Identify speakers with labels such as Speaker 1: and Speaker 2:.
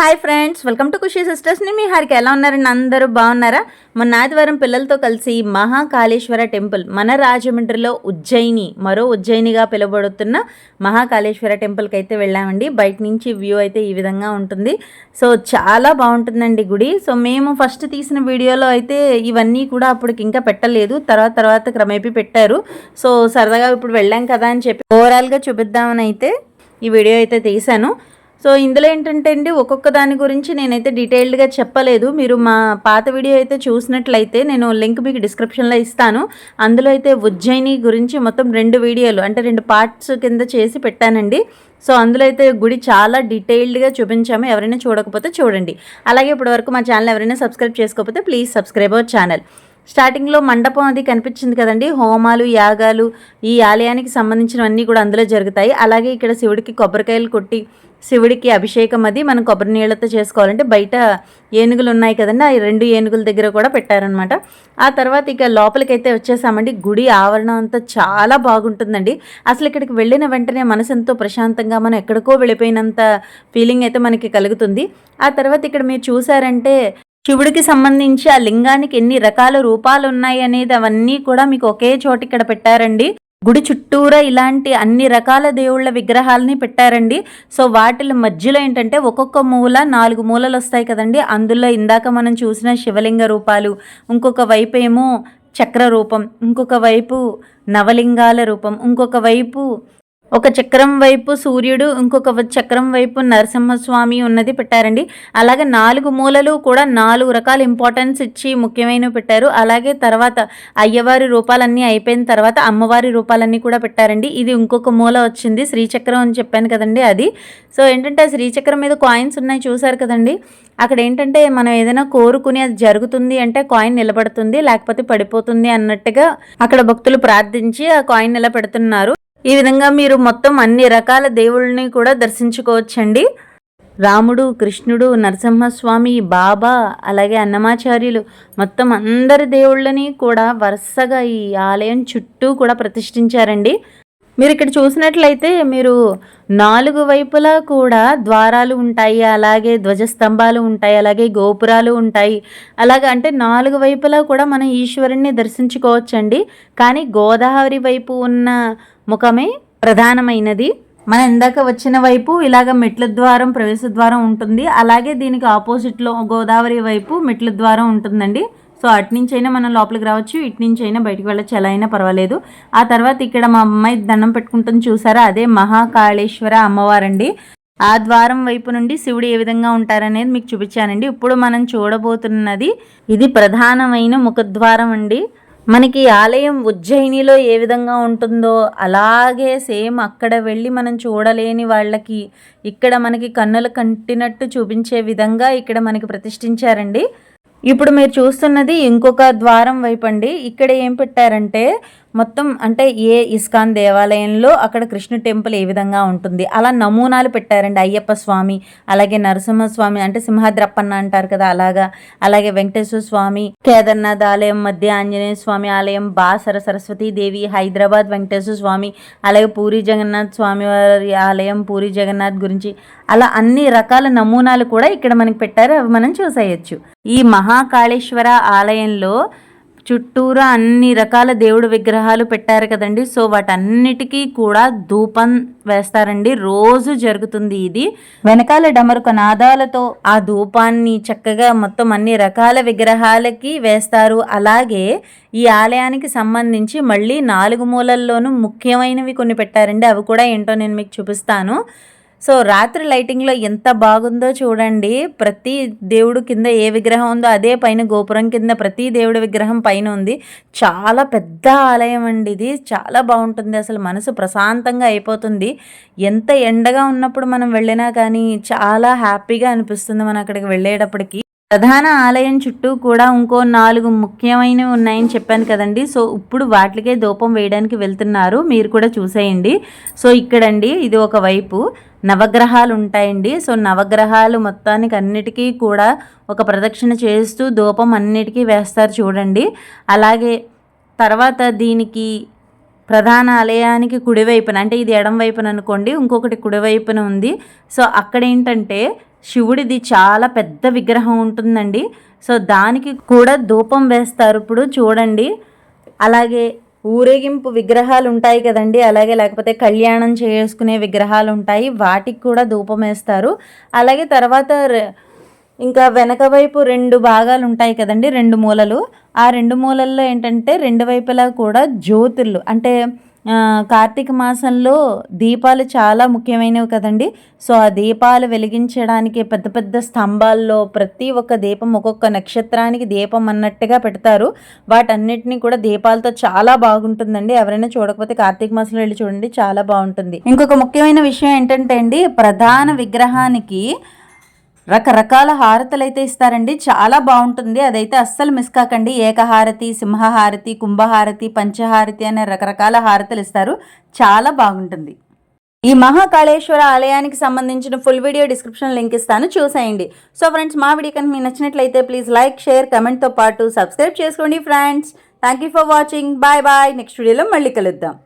Speaker 1: Hi friends welcome to Khushi సిస్టర్స్ని మీ హారికి. ఎలా ఉన్నారండి? అందరూ బాగున్నారా? మొన్న ఆదివారం పిల్లలతో కలిసి మహాకాళేశ్వర టెంపుల్ మన రాజమండ్రిలో ఉజ్జయిని మరో ఉజ్జయినిగా పిలువబడుతున్న మహాకాళేశ్వర టెంపుల్కి అయితే వెళ్ళామండి. బయట నుంచి వ్యూ అయితే ఈ విధంగా ఉంటుంది. సో చాలా బాగుంటుందండి గుడి. సో మేము ఫస్ట్ తీసిన వీడియోలో అయితే ఇవన్నీ కూడా అప్పటికి ఇంకా పెట్టలేదు. తర్వాత తర్వాత క్రమేపీ పెట్టారు. సో సరదాగా ఇప్పుడు వెళ్ళాం కదా అని చెప్పి ఓవరాల్గా చూపిద్దామని అయితే ఈ వీడియో అయితే తీశాను. సో ఇందులో ఏంటంటే అండి ఒక్కొక్క దాని గురించి నేనైతే డీటెయిల్డ్గా చెప్పలేదు. మీరు మా పాత వీడియో అయితే చూసినట్లయితే నేను లింక్ మీకు డిస్క్రిప్షన్లో ఇస్తాను. అందులో అయితే ఉజ్జయిని గురించి మొత్తం రెండు వీడియోలు అంటే రెండు పార్ట్స్ కింద చేసి పెట్టానండి. సో అందులో అయితే గుడి చాలా డీటెయిల్డ్గా చూపించాము. ఎవరైనా చూడకపోతే చూడండి. అలాగే ఇప్పటివరకు మా ఛానల్ ఎవరైనా సబ్స్క్రైబ్ చేసుకోకపోతే ప్లీజ్ సబ్స్క్రైబ్ అవర్ ఛానల్. స్టార్టింగ్లో మండపం అది కనిపించింది కదండి. హోమాలు యాగాలు ఈ ఆలయానికి సంబంధించినవన్నీ కూడా అందులో జరుగుతాయి. అలాగే ఇక్కడ శివుడికి కొబ్బరికాయలు కొట్టి శివుడికి అభిషేకం అది మనం కొబ్బరి నీళ్ళతో చేసుకోవాలంటే బయట ఏనుగులు ఉన్నాయి కదండి. ఆ రెండు ఏనుగుల దగ్గర కూడా పెట్టారనమాట ఆ తర్వాత ఇక లోపలికైతే వచ్చేసామండి. గుడి ఆవరణం అంతా చాలా బాగుంటుందండి. అసలు ఇక్కడికి వెళ్ళిన వెంటనే మనసు ఎంతో ప్రశాంతంగా మనం ఎక్కడికో వెళ్ళిపోయినంత ఫీలింగ్ అయితే మనకి కలుగుతుంది. ఆ తర్వాత ఇక్కడ మీరు చూసారంటే శివుడికి సంబంధించి ఆ లింగానికి ఎన్ని రకాల రూపాలు ఉన్నాయి అనేది అవన్నీ కూడా మీకు ఒకే చోట ఇక్కడ పెట్టారండి. గుడి చుట్టూరా ఇలాంటి అన్ని రకాల దేవుళ్ళ విగ్రహాలని పెట్టారండి. సో వాటిల మధ్యలో ఏంటంటే ఒక్కొక్క మూల నాలుగు మూలలు వస్తాయి కదండి. అందులో ఇందాక మనం చూసిన శివలింగ రూపాలు ఇంకొక వైపు ఏమో చక్ర రూపం ఇంకొక వైపు నవలింగాల రూపం ఇంకొక వైపు ఒక చక్రం వైపు సూర్యుడు ఇంకొక చక్రం వైపు నరసింహస్వామి ఉన్నది పెట్టారండి. అలాగే నాలుగు మూలలు కూడా నాలుగు రకాల ఇంపార్టెన్స్ ఇచ్చి ముఖ్యమైనవి పెట్టారు. అలాగే తర్వాత అయ్యవారి రూపాలన్నీ అయిపోయిన తర్వాత అమ్మవారి రూపాలన్నీ కూడా పెట్టారండి. ఇది ఇంకొక మూల వచ్చింది. శ్రీచక్రం అని చెప్పాను కదండి అది. సో ఏంటంటే ఆ శ్రీచక్రం మీద కాయిన్స్ ఉన్నాయి చూసారు కదండి. అక్కడ ఏంటంటే మనం ఏదైనా కోరుకుని అది జరుగుతుంది అంటే కాయిన్ నిలబడుతుంది లేకపోతే పడిపోతుంది అన్నట్టుగా అక్కడ భక్తులు ప్రార్థించి ఆ కాయిన్ నిలబెడుతున్నారు. ఈ విధంగా మీరు మొత్తం అన్ని రకాల దేవుళ్ళని కూడా దర్శించుకోవచ్చండి. రాముడు కృష్ణుడు నరసింహస్వామి బాబా అలాగే అన్నమాచార్యులు మొత్తం అందరి దేవుళ్ళని కూడా వరుసగా ఈ ఆలయం చుట్టూ కూడా ప్రతిష్ఠించారండి. మీరు ఇక్కడ చూసినట్లయితే మీరు నాలుగు వైపులా కూడా ద్వారాలు ఉంటాయి అలాగే ధ్వజస్తంభాలు ఉంటాయి అలాగే గోపురాలు ఉంటాయి. అలాగే అంటే నాలుగు వైపులా కూడా మనం ఈశ్వరుణ్ణి దర్శించుకోవచ్చండి. కానీ గోదావరి వైపు ఉన్న ముఖమే ప్రధానమైనది. మన ఇందాక వచ్చిన వైపు ఇలాగ మెట్ల ద్వారం ప్రవేశ ద్వారం ఉంటుంది. అలాగే దీనికి ఆపోజిట్లో గోదావరి వైపు మెట్ల ద్వారం ఉంటుందండి. సో అటు నుంచి అయినా మనం లోపలికి రావచ్చు ఇటు నుంచి అయినా వెళ్ళచ్చు ఎలా అయినా పర్వాలేదు. ఆ తర్వాత ఇక్కడ మా అమ్మాయి దండం పెట్టుకుంటుంది చూసారా? అదే మహాకాళేశ్వర అమ్మవారండి. ఆ ద్వారం వైపు నుండి శివుడు ఏ విధంగా ఉంటారనేది మీకు చూపించానండి. ఇప్పుడు మనం చూడబోతున్నది ఇది ప్రధానమైన ముఖద్వారం అండి. మనకి ఆలయం ఉజ్జయినిలో ఏ విధంగా ఉంటుందో అలాగే సేమ్ అక్కడ వెళ్ళి మనం చూడలేని వాళ్ళకి ఇక్కడ మనకి కన్నులు కంటినట్టు చూపించే విధంగా ఇక్కడ మనకి ప్రతిష్ఠించారండి. ఇప్పుడు మీరు చూస్తున్నది ఇంకొక ద్వారం వైపు అండి. ఇక్కడ ఏం పెట్టారంటే మొత్తం అంటే ఏ ఇస్కాన్ దేవాలయంలో అక్కడ కృష్ణ టెంపుల్ ఏ విధంగా ఉంటుంది? అలా నమూనాలు పెట్టారండి అయ్యప్ప స్వామి అలాగే నరసింహస్వామి అంటే సింహాద్రప్పన్న అంటారు కదా అలాగా అలాగే వెంకటేశ్వర స్వామి కేదార్నాథ్ ఆలయం మధ్య ఆంజనేయ స్వామి ఆలయం బాసర సరస్వతి దేవి హైదరాబాద్ వెంకటేశ్వర స్వామి అలాగే పూరి జగన్నాథ్ స్వామి వారి ఆలయం పూరి జగన్నాథ్ గురించి అలా అన్ని రకాల నమూనాలు కూడా ఇక్కడ మనకి పెట్టారు అవి మనం చూసేయచ్చు. ఈ మహాకాళేశ్వర ఆలయంలో చుట్టూరా అన్ని రకాల దేవుడు విగ్రహాలు పెట్టారు కదండి. సో వాటన్నిటికీ కూడా ధూపం వేస్తారండి. రోజు జరుగుతుంది ఇది. వెనకాల డమరుక నాదాలతో ఆ ధూపాన్ని చక్కగా మొత్తం అన్ని రకాల విగ్రహాలకి వేస్తారు. అలాగే ఈ ఆలయానికి సంబంధించి మళ్ళీ నాలుగు మూలల్లోనూ ముఖ్యమైనవి కొన్ని పెట్టారండి. అవి కూడా ఏంటో నేను మీకు చూపిస్తాను. సో రాత్రి లైటింగ్లో ఎంత బాగుందో చూడండి. ప్రతి దేవుడు కింద ఏ విగ్రహం ఉందో అదే పైన గోపురం కింద ప్రతి దేవుడి విగ్రహం పైన ఉంది. చాలా పెద్ద ఆలయం అండి ఇది. చాలా బాగుంటుంది. అసలు మనసు ప్రశాంతంగా అయిపోతుంది. ఎంత ఎండగా ఉన్నప్పుడు మనం వెళ్ళినా కానీ చాలా హ్యాపీగా అనిపిస్తుంది మనం అక్కడికి వెళ్ళేటప్పటికి. ప్రధాన ఆలయం చుట్టూ కూడా ఇంకో నాలుగు ముఖ్యమైనవి ఉన్నాయని చెప్పాను కదండి. సో ఇప్పుడు వాటికే దూపం వేయడానికి వెళ్తున్నారు. మీరు కూడా చూసేయండి. సో ఇక్కడండి ఇది ఒక వైపు. నవగ్రహాలు ఉంటాయండి. సో నవగ్రహాలు మొత్తానికి అన్నిటికీ కూడా ఒక ప్రదక్షిణ చేస్తూ ధూపం అన్నిటికీ వేస్తారు చూడండి. అలాగే తర్వాత దీనికి ప్రధాన ఆలయానికి కుడివైపున అంటే ఇది ఎడం వైపున అనుకోండి ఇంకొకటి కుడివైపున ఉంది. సో అక్కడ ఏంటంటే శివుడిది చాలా పెద్ద విగ్రహం ఉంటుందండి. సో దానికి కూడా ధూపం వేస్తారు. ఇప్పుడు చూడండి. అలాగే ఊరేగింపు విగ్రహాలు ఉంటాయి కదండి. అలాగే లేకపోతే కళ్యాణం చేసుకునే విగ్రహాలు ఉంటాయి. వాటికి కూడా ధూపం వేస్తారు. అలాగే తర్వాత ఇంకా వెనక వైపు రెండు భాగాలు ఉంటాయి కదండి. రెండు మూలలు. ఆ రెండు మూలల్లో ఏంటంటే రెండు వైపులా కూడా జ్యోతులు. అంటే కార్తీక మాసంలో దీపాలు చాలా ముఖ్యమైనవి కదండి. సో ఆ దీపాలు వెలిగించడానికి పెద్ద పెద్ద స్తంభాల్లో ప్రతి ఒక్క దీపం ఒక్కొక్క నక్షత్రానికి దీపం అన్నట్టుగా పెడతారు. వాటన్నిటిని కూడా దీపాలతో చాలా బాగుంటుందండి. ఎవరైనా చూడకపోతే కార్తీక మాసంలో వెళ్ళి చూడండి చాలా బాగుంటుంది. ఇంకొక ముఖ్యమైన విషయం ఏంటంటే అండి ప్రధాన విగ్రహానికి రకరకాల హారతలైతే అయితే ఇస్తారండి. చాలా బాగుంటుంది. అదైతే అస్సలు మిస్ కాకండి. ఏకహారతి సింహహారతి కుంభహారతి పంచహారతి అనే రకరకాల హారతలు ఇస్తారు. చాలా బాగుంటుంది. ఈ మహాకాళేశ్వర ఆలయానికి సంబంధించిన ఫుల్ వీడియో డిస్క్రిప్షన్ లింక్ ఇస్తాను. చూసేయండి. సో ఫ్రెండ్స్ మా వీడియో కనుక మీకు నచ్చినట్లయితే ప్లీజ్ లైక్ షేర్ కమెంట్తో పాటు సబ్స్క్రైబ్ చేసుకోండి friends. Thank you for watching bye bye next వీడియోలో మళ్ళీ కలుద్దాం.